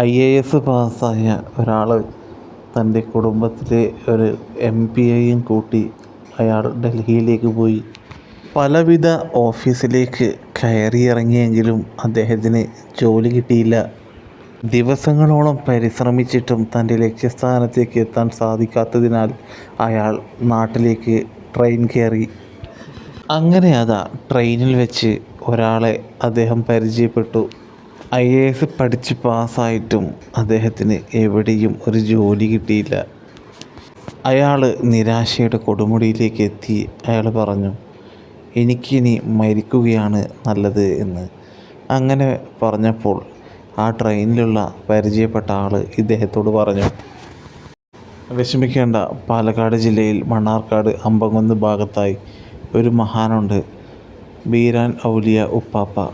I A S പാസ്സായ ഒരാൾ തന്റെ കുടുംബത്തിലെ ഒരു എം പിയെയും കൂട്ടി അയാൾ ഡൽഹിയിലേക്ക് പോയി. പലവിധ ഓഫീസിലേക്ക് കയറി കയറിയിറങ്ങിയെങ്കിലും അദ്ദേഹത്തിന് ജോലി കിട്ടിയില്ല. ദിവസങ്ങളോളം പരിശ്രമിച്ചിട്ടും തന്റെ ലക്ഷ്യസ്ഥാനത്തേക്ക് എത്താൻ സാധിക്കാത്തതിനാൽ അയാൾ നാട്ടിലേക്ക് ട്രെയിൻ കയറി. അങ്ങനെ അതാ ട്രെയിനിൽ വെച്ച് ഒരാളെ അദ്ദേഹം പരിചയപ്പെട്ടു. ഐ എ എസ് പഠിച്ച് പാസ്സായിട്ടും അദ്ദേഹത്തിന് എവിടെയും ഒരു ജോലി കിട്ടിയില്ല. അയാൾ നിരാശയുടെ കൊടുമുടിയിലേക്ക് എത്തി. അയാൾ പറഞ്ഞു എനിക്കിനി മരിക്കുകയാണ് നല്ലത് എന്ന്. അങ്ങനെ പറഞ്ഞപ്പോൾ ആ ട്രെയിനിലുള്ള പരിചയപ്പെട്ട ആൾ ഇദ്ദേഹത്തോട് പറഞ്ഞു വിഷമിക്കേണ്ട പാലക്കാട് ജില്ലയിൽ മണ്ണാർക്കാട് അമ്പങ്കുന്ന് ഭാഗത്തായി ഒരു മഹാനുണ്ട്. ബീരാൻ ഔലിയ ഉപ്പാപ്പ.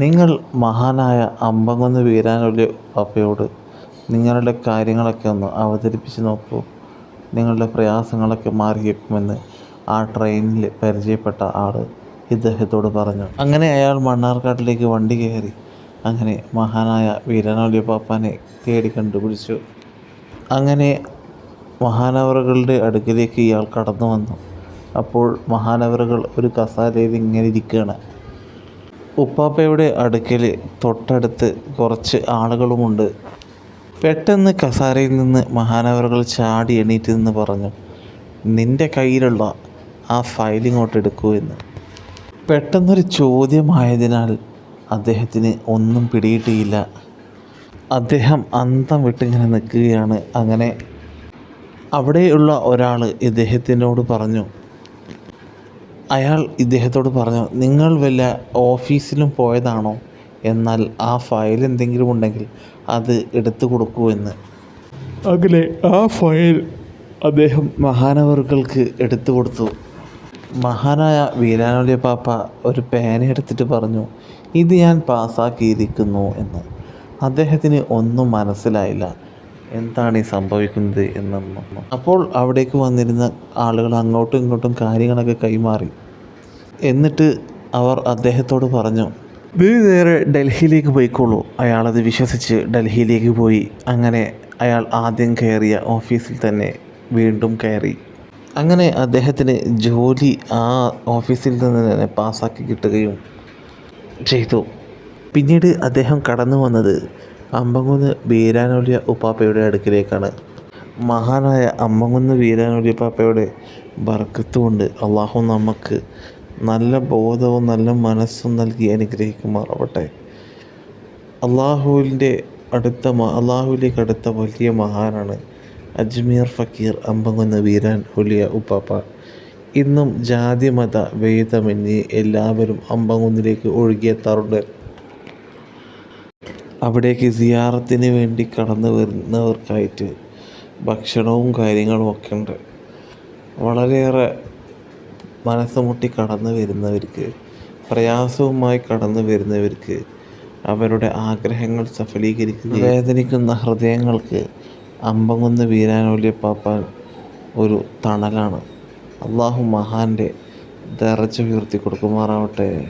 നിങ്ങൾ മഹാനായ അമ്പകുന്ന് വീരാനുള്ളി പാപ്പയോട് നിങ്ങളുടെ കാര്യങ്ങളൊക്കെ ഒന്ന് അവതരിപ്പിച്ച് നോക്കൂ. നിങ്ങളുടെ പ്രയാസങ്ങളൊക്കെ മാറിയേക്കുമെന്ന് ആ ട്രെയിനിൽ പരിചയപ്പെട്ട ആൾ ഇദ്ദേഹത്തോട് പറഞ്ഞു. അങ്ങനെ അയാൾ മണ്ണാർക്കാട്ടിലേക്ക് വണ്ടി കയറി. അങ്ങനെ മഹാനായ വീരാനുള്ള പാപ്പാനെ തേടി കണ്ടുപിടിച്ചു. അങ്ങനെ മഹാനവറുകളുടെ അടുക്കിലേക്ക് ഇയാൾ കടന്നു വന്നു. അപ്പോൾ മഹാനവറുകൾ ഒരു കസാലയിൽ ഇങ്ങനെ ഇരിക്കുകയാണ്. ഉപ്പാപ്പയുടെ അടുക്കൽ തൊട്ടടുത്ത് കുറച്ച് ആളുകളുമുണ്ട്. പെട്ടെന്ന് കസാരയിൽ നിന്ന് മഹാനവറുകൾ ചാടി എണീറ്റ് നിന്ന് പറഞ്ഞു. നിന്റെ കയ്യിലുള്ള ആ ഫയൽ ഇങ്ങോട്ട് എടുക്കൂ എന്ന്. പെട്ടെന്നൊരു ചോദ്യമായതിനാൽ അദ്ദേഹത്തിന് ഒന്നും പിടിയിട്ടില്ല അദ്ദേഹം അന്തം വിട്ടിങ്ങനെ നിൽക്കുകയാണ്. അങ്ങനെ അവിടെയുള്ള ഒരാൾ ഇദ്ദേഹത്തിനോട് പറഞ്ഞു അയാൾ ഇദ്ദേഹത്തോട് പറഞ്ഞു നിങ്ങൾ വല്ല ഓഫീസിലും പോയതാണോ? എന്നാൽ ആ ഫയൽ എന്തെങ്കിലും ഉണ്ടെങ്കിൽ അത് എടുത്തു കൊടുക്കൂ എന്ന്. അങ്ങനെ ആ ഫയൽ അദ്ദേഹം മഹാനവറുകൾക്ക് എടുത്തു കൊടുത്തു. മഹാനായ വീരാനോലിയ പാപ്പ ഒരു പേന എടുത്തിട്ട് പറഞ്ഞു ഇത് ഞാൻ പാസ്സാക്കിയിരിക്കുന്നു എന്ന്. അദ്ദേഹത്തിന് ഒന്നും മനസ്സിലായില്ല. എന്താണ് ഈ സംഭവിക്കുന്നത് എന്നൊന്നും. അപ്പോൾ അവിടേക്ക് വന്നിരുന്ന ആളുകൾ അങ്ങോട്ടും ഇങ്ങോട്ടും കാര്യങ്ങളൊക്കെ കൈമാറി. എന്നിട്ട് അവർ അദ്ദേഹത്തോട് പറഞ്ഞു നീ നേരെ ഡൽഹിയിലേക്ക് പോയിക്കോളൂ. അയാളത് വിശ്വസിച്ച് ഡൽഹിയിലേക്ക് പോയി. അങ്ങനെ അയാൾ ആദ്യം കയറിയ ഓഫീസിൽ തന്നെ വീണ്ടും കയറി. അങ്ങനെ അദ്ദേഹത്തിന് ജോലി ആ ഓഫീസിൽ നിന്ന് തന്നെ പാസ്സാക്കി കിട്ടുകയും ചെയ്തു. പിന്നീട് അദ്ദേഹം കടന്നു വന്നത് അമ്പകുന്ന് വീരാനോലിയ ഉപ്പാപ്പയുടെ അടുക്കിലേക്കാണ്. മഹാനായ അമ്പങ്കുന്ന് വീരാനോലിയ ഉപ്പാപ്പയുടെ ബർക്കത്ത് കൊണ്ട് അള്ളാഹു നമുക്ക് നല്ല ബോധവും നല്ല മനസ്സും നൽകി അനുഗ്രഹിക്കുമാറാവട്ടെ. അള്ളാഹുവിന്റെ അടുത്ത അള്ളാഹുവിലേക്ക് അടുത്ത വലിയ മഹാനാണ് അജ്മീർ ഫക്കീർ അമ്പങ്കുന്ന് വീരാൻ ഒലിയ ഉപ്പാപ്പ. ഇന്നും ജാതി മത ഭേദമന്യേ എല്ലാവരും അമ്പങ്കുന്നിലേക്ക് ഒഴുകിയെത്താറുണ്ട്. അവിടേക്ക് സിയാറത്തിന് വേണ്ടി കടന്നു വരുന്നവർക്കായിട്ട് ഭക്ഷണവും കാര്യങ്ങളും ഒക്കെ ഉണ്ട്. വളരെയേറെ മനസ്സ് മുട്ടി കടന്നു വരുന്നവർക്ക് പ്രയാസവുമായി കടന്നു വരുന്നവർക്ക് അവരുടെ ആഗ്രഹങ്ങൾ സഫലീകരിക്കുക വേദനിക്കുന്ന ഹൃദയങ്ങൾക്ക് അമ്പകുന്ന് വീരാനോലിയ പാപ്പാൻ ഒരു തണലാണ്. അള്ളാഹു മഹാന്റെ ദറച്ച് ഉയർത്തി കൊടുക്കുമാറാവട്ടെ.